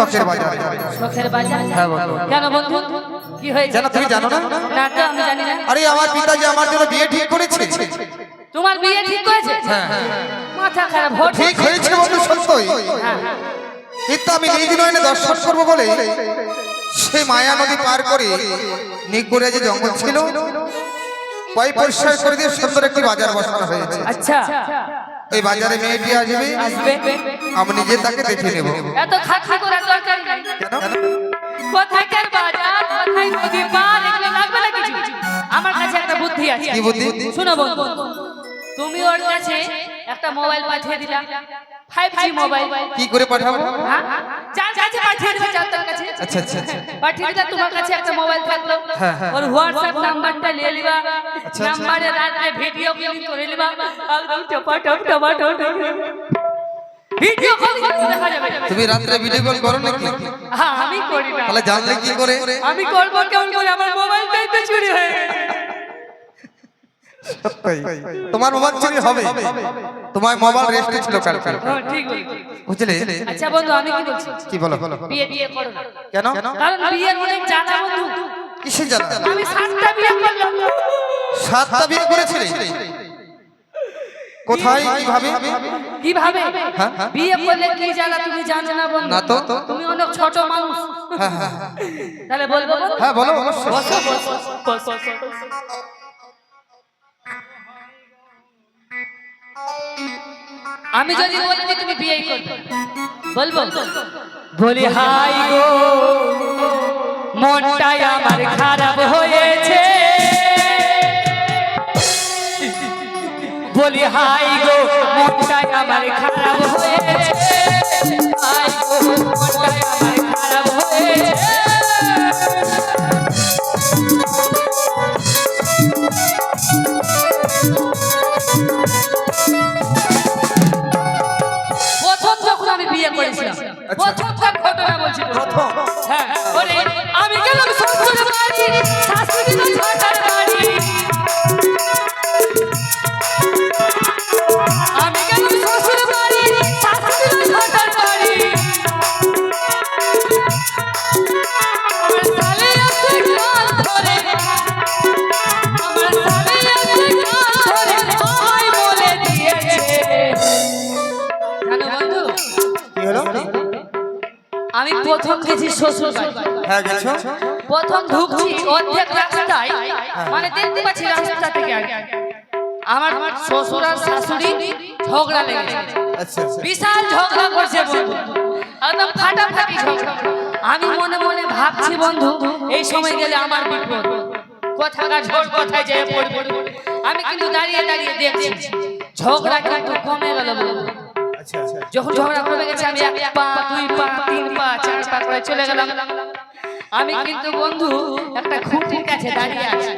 শখের বাজার। শখের বাজার? হ্যাঁ বন্ধু। কেন বন্ধু? কি হয়েছে জানো তুমি জানো না? না তো আমি জানি না। আরে আমার পিতাজি আমার জন্য বিয়ে ঠিক করেছে। তোমার বিয়ে ঠিক করেছে? হ্যাঁ মাথা খারাপ ভোট ঠিক হয়েছে বন্ধু সত্যই। হ্যাঁ, কিন্তু আমি নিজ নয়নে দর্শন করব বলে সে মায়া নদী পার করে নিগুড়ে যে জঙ্গল ছিল পয় পরিষ্কার করে দিয়ে সুন্দর একটি বাজার বসানো হয়েছে। আচ্ছা। এই বাজারে মেয়েটি আসবে? আসবে। আমি নিজে তাকে দেখে নেব। এত খাখি করে দরকার নেই। কোথাকার বাজার কোথায় নদী পার এগুলো লাগবে না কিছু? আমার কাছে একটা বুদ্ধি আছে। কি বুদ্ধি? শুনো বন্ধু তুমি ওর কাছে একটা মোবাইল পাঠিয়ে দিলা। মোবাইল। কি করে পাঠাবো? হ্যাঁ? যার কাছে পাঠিয়ে দিবে যার কাছে। আচ্ছা আচ্ছা আচ্ছা। পাঠিয়ে দিলে তোমার কাছে একটা মোবাইল থাকল। হ্যাঁ, হ্যাঁ। ওর হোয়াটসঅ্যাপ নাম্বারটা নিয়ে নিবা আচ্ছা। নাম্বারে রাতে ভিডিও কলিং করে নিবা একদম টপাটপ টপাটপ ভিডিও কলিং দেখা যাবে তুমি রাত্রে ভিডিও কল করো নাকি? হ্যাঁ আমি করি না। তাহলে জানলে কি করে? আমি করব কেমন করে? আমার মোবাইলটাই তো চুরি হয়ে গেছে। তোমার মোবাইল চুরি হবে। তোমার মোবাইল রেস্টে ছিল হ্যাঁ, ঠিক বুঝলে? আচ্ছা বন্ধু আমি কি বলছি? কি বলো? বিয়ে বিয়ে করো। কেন? কারণ বিয়ের অনেক জানা বন্ধু। কিসের জানতে আমি সাতটা বিয়ে করলাম। সাতটা বিয়ে করেছিলে? কোথায় কীভাবে? কীভাবে? হ্যাঁ, হ্যাঁ। বিয়ে করলে কি জানা তুমি জানো না বন্ধু? না তো। তুমি অনেক ছোট মানুষ। হ্যাঁ হ্যাঁ হ্যাঁ। তাহলে বলব? হ্যাঁ বলো অবশ্যই বসো, বসো, বসো, বসো। আমি যদি বলি তুমি বিয়ে করবে বলব? বলি হাই গো। মনটাই আমার খারাপ হয়েছে। বলি, হাই গো, মনটাই আমার খারাপ হয়েছে। হাই গো, মনটাই আমার শ্বশুর হ্যাঁ গেছো? প্রথম ঢুকছি অর্ধেক রাস্তায়। মানে দেখতে পাচ্ছি রাস্তা থেকে আমার শ্বশুর আর শাশুড়ি ঝগড়া লেগেছে আচ্ছা আচ্ছা। বিশাল ঝগড়া করছে একদম ফাটাফাটি ঝগড়া। আমি মনে মনে ভাবছি বন্ধু এই সময় গেলে আমার বিপদ। কোথাকার ঝড় কোথায় যেয়ে পড়বে? আমি কিন্তু দাঁড়িয়ে দাঁড়িয়ে দেখছি। ঝগড়া কিন্তু কমে গেল আচ্ছা। যখন ঝগড়া কমে গেছে আমি এক পা দুই পা তিন পা চার পা করে চলে গেলাম। আমি কিন্তু বন্ধু একটা খুঁটির কাছে দাঁড়িয়ে আছি।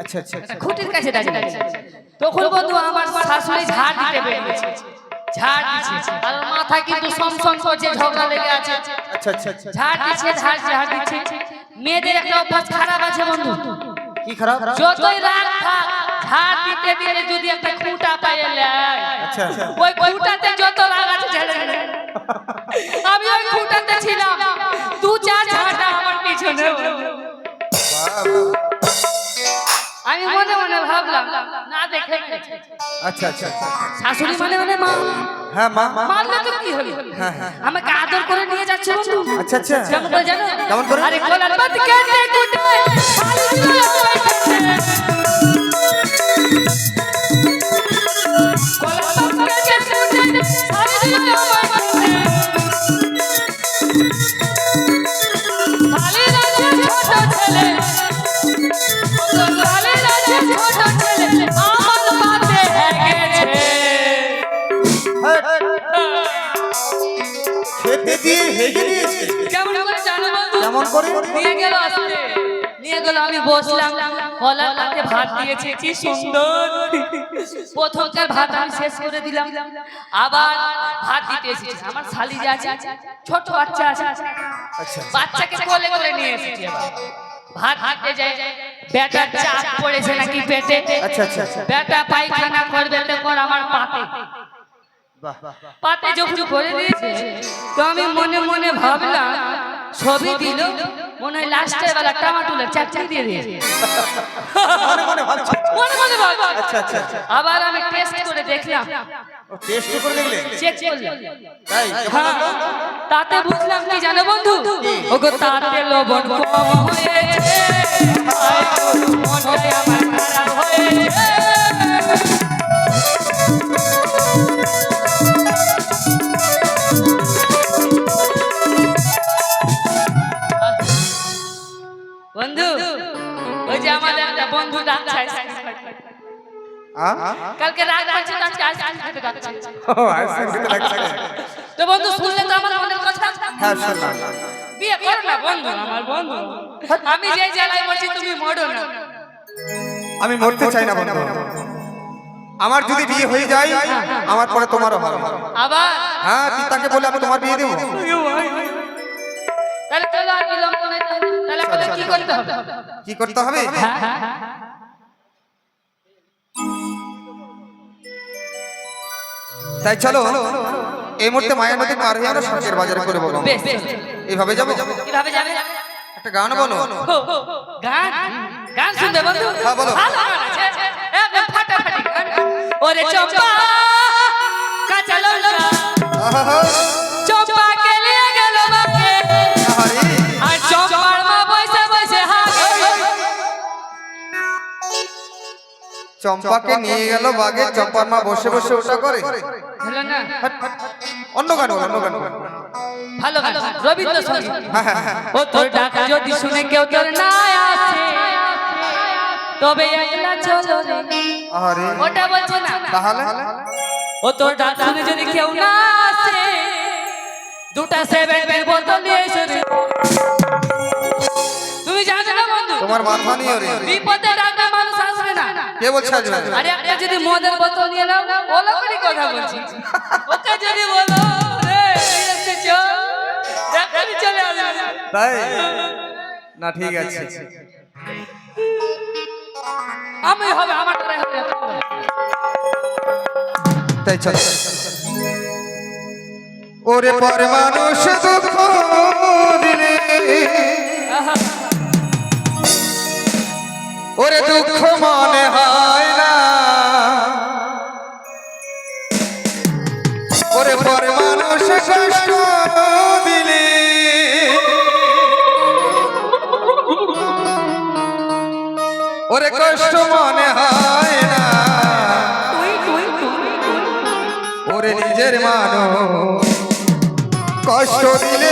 আচ্ছা আচ্ছা খুঁটির কাছে দাঁড়িয়ে আছি। তখন বন্ধু আমার শাশুড়ি ঝাড় দিতে বেরিয়েছে। ঝাড় দিচ্ছে আর মাথা কিন্তু সমসম করছে ঝগড়া লেগে আছে। আচ্ছা আচ্ছা আচ্ছা। ঝাড় দিচ্ছে ঝাড় ঝাড় দিচ্ছে মেয়েদের একটা অভ্যাস খারাপ আছে বন্ধু। কি খারাপ? যতই রাগ থাক ঝাড় দিতে দিতে যদি একটা খুঁটা আচ্ছা আচ্ছা। ওই খুঁটাতে আমি ওই খুঁটাতে ছিলাম। দু চার ঝাঁটা আমার পিছনে আমি মনে মনে ভাবলাম না দেখে আচ্ছা আচ্ছা আচ্ছা। শাশুড়ি মনে মনে মা। হ্যাঁ মা। মা মারলে তো কি হলো? আমাকে আদর করে নিয়ে যাচ্ছে বন্ধু। আচ্ছা আচ্ছা। কেমন করে জানো? কেমন করে? আরে কোলার পাত দিয়ে হেগে দিয়েছে কেমন করে জানো কেমন করে? নিয়ে গেল আসতে নিয়ে গেল আমি বসলাম। কলার পাতে ভাত দিয়েছে কি সুন্দর। প্রথমকার ভাত আমি শেষ করে দিলাম। আবার ভাত দিতে এসেছি। আমার শালি যে আছে ছোট বাচ্চা আছে। আচ্ছা। বাচ্চাকে কোলে করে নিয়ে এসেছি। ভাত হাতে যায় বেটার চাপ পড়েছে নাকি পেটে? আচ্ছা আচ্ছা আচ্ছা। বেটা পায়খানা করবে তো কর আমার পাতে। পাতে যখন করে দিয়েছে। তো আমি মনে মনে ভাবলাম ছবি দিল মনে হয় লাস্টের বেলা টামাটুলের চাকরি দিয়ে দিয়েছে মনে মনে মনে মনে ভাবলাম আচ্ছা আচ্ছা আচ্ছা। আবার আমি টেস্ট করে দেখলাম। টেস্ট করে দেখলে। চেক করলাম তাই? হ্যাঁ, তাতে বুঝলাম কি জানো বন্ধু? ওগো তাতে লবণ কম হয়েছে। মনটাই আমার একটা বন্ধু কালকে রাত আছে তো আজকে আইসক্রিম খেতে ডাকছে ও আইসক্রিম খেতে লাগছে তো বন্ধু শুনলে তো আমার মনের কথা। হ্যাঁ শুনলাম বিয়ে করো না বন্ধু আমার বন্ধু। আমি যে জেলায় বলছি তুমি মরো না। আমি মরতে চাই না বন্ধু। আমার যদি বিয়ে হয়ে যায় আমার পরে তোমারও হবে। আবার? হ্যাঁ তাকে বলে আমি তোমার বিয়ে দেবো। তাহলে চলো আর বিলম্ব নেই তাহলে। তাহলে আমাদের কি করতে হবে? কি করতে হবে? হ্যাঁ, হ্যাঁ, হ্যাঁ। তাই চলো এই মুহূর্তে মায়ের নদী পার হয়ে আমরা শখের বাজারে করে বলো। এইভাবে যাব? কীভাবে যাবে? একটা গান বলো। গান গান? শুনবে বন্ধু? হ্যাঁ, বলো। ভালো গান আছে। একদম ফাটাফাটি গান। ওরে চম্পা কাঁচা লঙ্কা। চম্পাকে নিয়ে গেল বাগে চম্পার মা বসে বসে ওটা করে। হলো না? অন্য গান অন্য গান। ভালো গান রবীন্দ্র সংগীত। হ্যাঁ, হ্যাঁ, হ্যাঁ। ও তোর ডাক যদি শুনে কেউ তোর না আসে তবে একলা চলো রে। আহারে। ওটা বলছে না? তাহলে? ও তোর ডাক শুনে যদি কেউ না আসে দুটা সেভেন এর বোতল নিয়ে এসো তুমি জানো না বন্ধু তোমার মাথা নিয়ে রে বিপদে ডাকা কে বলছে আরে একটা যদি মদের বোতল নিয়ে নাও ওলো করে কথা বলছি। ওকে যদি বলো রে এই চল এখনই চলে আসবে। তাই? না ঠিক আছে। আমি হবে আমার টাকা হবে তাই চল। ওরে পর মানুষ দুঃখ দিলে। আহা, ওরে দুঃখ মনে হয় না। ওরে পর মানুষ কষ্ট দিলে। ওরে কষ্ট মনে হয় না। ওরে নিজের মানুষ কষ্ট দিলে।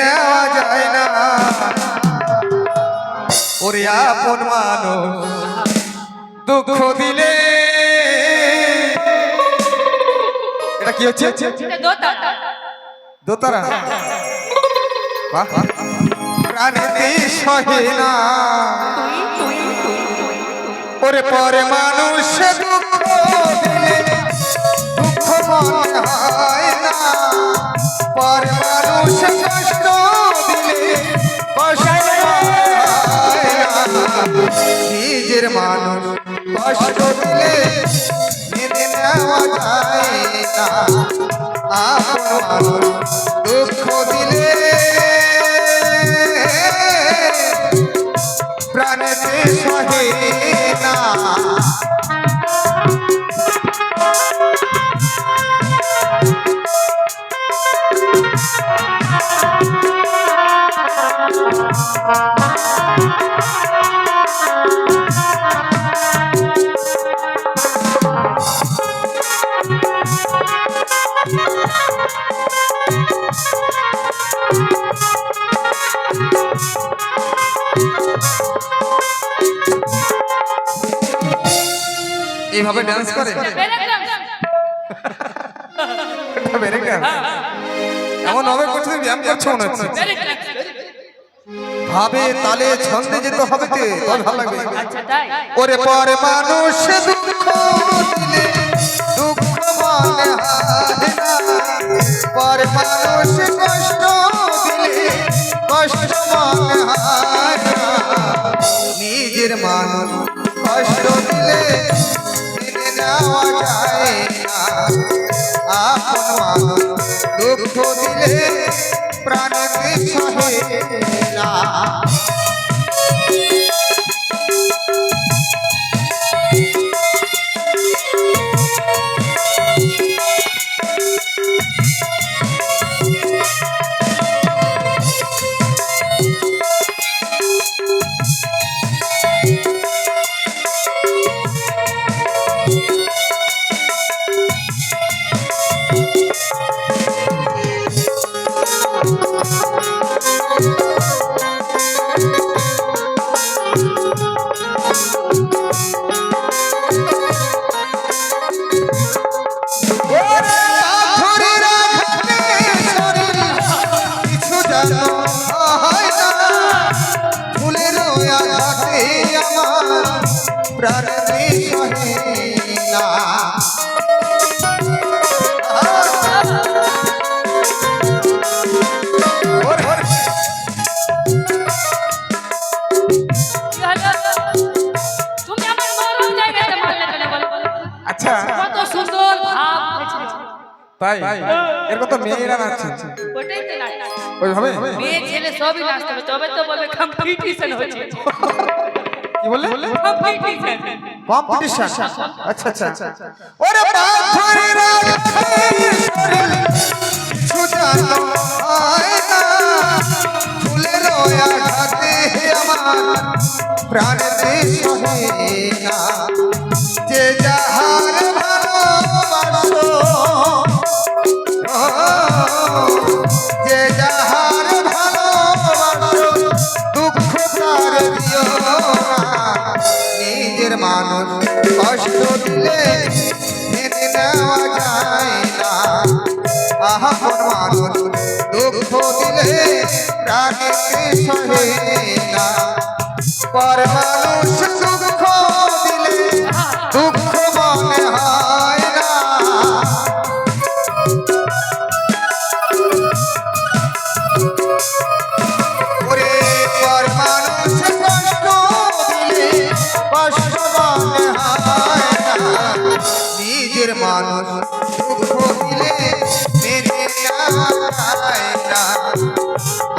নেওয়া যায় না। ওরে আপন মানুষ দুঃখ দিলে। এটা কি হচ্ছে? দোতারা। বাহ প্রাণীতে সহে না তুই তুই তুই তুই। ওরে পরে মানুষ দুঃখ দিলে দুঃখ মনে হয় না। পরে মানুষ কষ্ট দিলে। নিজের মানুষ কষ্ট দিলে, মেনে নেওয়া যায় না আপন মানুষ দুঃখ দিলে প্রাণেতে সহে এইভাবে ডান্স করে? এমন হবে করছে ব্যায়াম করছ মনে হচ্ছে। ভাবে তালে ছন্দে যেতে হবে তে ভালো লাগবে। আচ্ছা ওরে পরে মানুষ দুঃখ দিলে দুঃখ মনে না। পরে মানুষ কষ্ট কষ্ট নিজের মানুষ কষ্ট দিলে মেনে নেওয়া যায় আপন মানুষ দুঃখ দিলে প্রাণ বলো? আচ্ছা। কত সুন্দর ভাব। তাই? তো মেয়েরা নাচছে। ওটাই তো না ওইভাবে? মেয়ে ছেলে সবই নাচতে হবে তবে তো বলবে কম্পিটিশন হচ্ছে। কি বললে? কম্পিটিশন কম্পিটিশন আচ্ছা আচ্ছা ওরে পাথরের আঘাতে শরীর কিছু যেন হয় না। ফুলের আঘাতে আমার প্রাণের সহে না। যে যাহার সহে না পর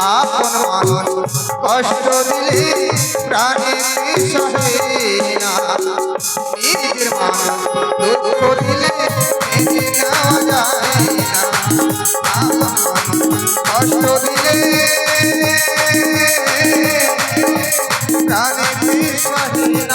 আপন মানুষ কষ্ট দিলে প্রাণে সহে মানুষ দুঃখ দিলে কষ্ট দিলে প্রাণে সহে